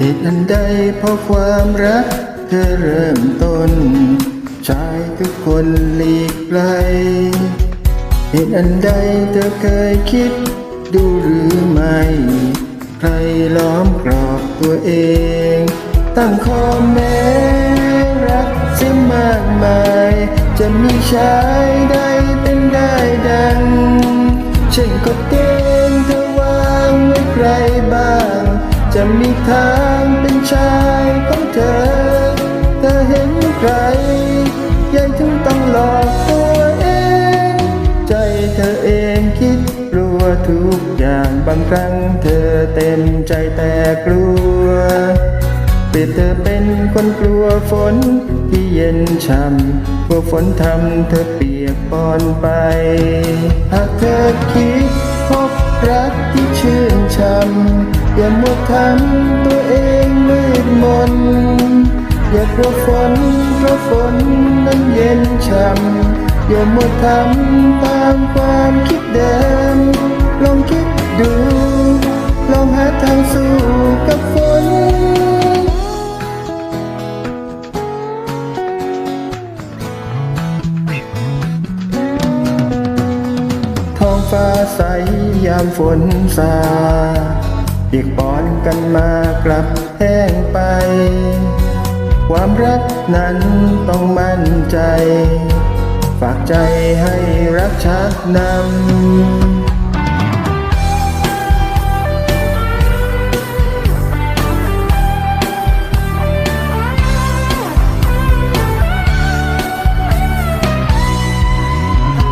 เหตุอันใดเพราะความรักเธอเริ่มต้น ชายทุกคนหลีกไกลเหตุอันใดเธอเคยคิด ดูหรือไม่ ใครล้อมกรอบตัวเอง ตั้งข้อแม้รักเสียมากมาย จะมีชายใดเป็นได้ดัง เช่นกฎเกณฑ์เธอวางไว้ใครบ้าง จะมีทาง ชายของเธอ เธอเห็นใครยังถึงต้องหลอกตัวเอง ใจเธอเองคิดกลัวทุกอย่างบางครั้งเธอเต็มใจแต่กลัวเปรียบเธอเป็นคนกลัวฝนที่เย็นช่ำกลัวฝนทำเธอเปียกปอนไป หากเธอคิดพบรักที่ชื่นช่ำอย่ามัวทำตัวเอง อย่ากลัวฝนเพราะฝนนั้นเย็นช่ำอย่ามัวทำตามความคิดเดิมลองคิดดู ลองหาทางสู้กับฝนท้องฟ้าใสยามฝนซาเปียกปอนกันมากลับแห้งไป ความรักนั้นต้องมั่นใจ ฝากใจให้รักชักนำ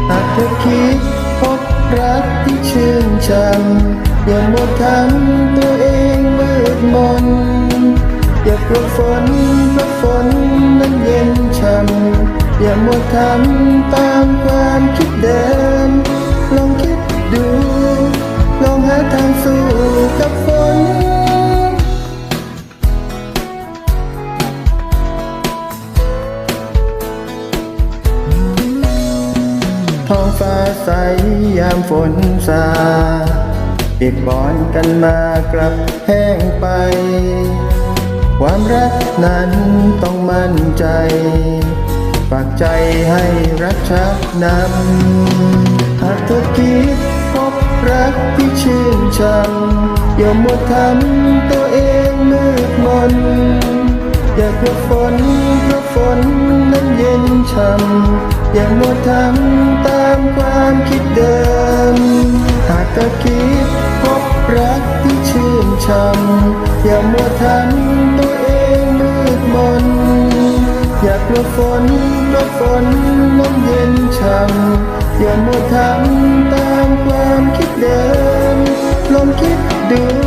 หากเธอคิดพบรักที่ชื่นช่ำอย่ามัวทำตัวเองมืดมนอย่ากลัวฝน ฝนนั้นเย็นช่ำอย่ามัวทำตามความคิดเดิม ลองคิดดู ลองหาทางสู้กับฝน ท้องฟ้าใสยามฝนซาเปียกบอนกันมากลับแห้งไป ความรักนั้นต้องมั่นใจฝากใจให้รักชักนำหากเธอคิดพบรักที่ชื่นช่ำอย่ามัวทำตัวเองมืดมน อย่ากลัวฝนเพราะฝนนั้นเย็นช่ำอย่ามัวทำตามความคิดเดิม หากเธอคิดพบรักที่ชื่นช่ำอย่ามัวทำ นอยากกลบฝนกลบฝนลมเย็นช่ำอย่ามัวทำตามความคิดเดิมลองคิดดู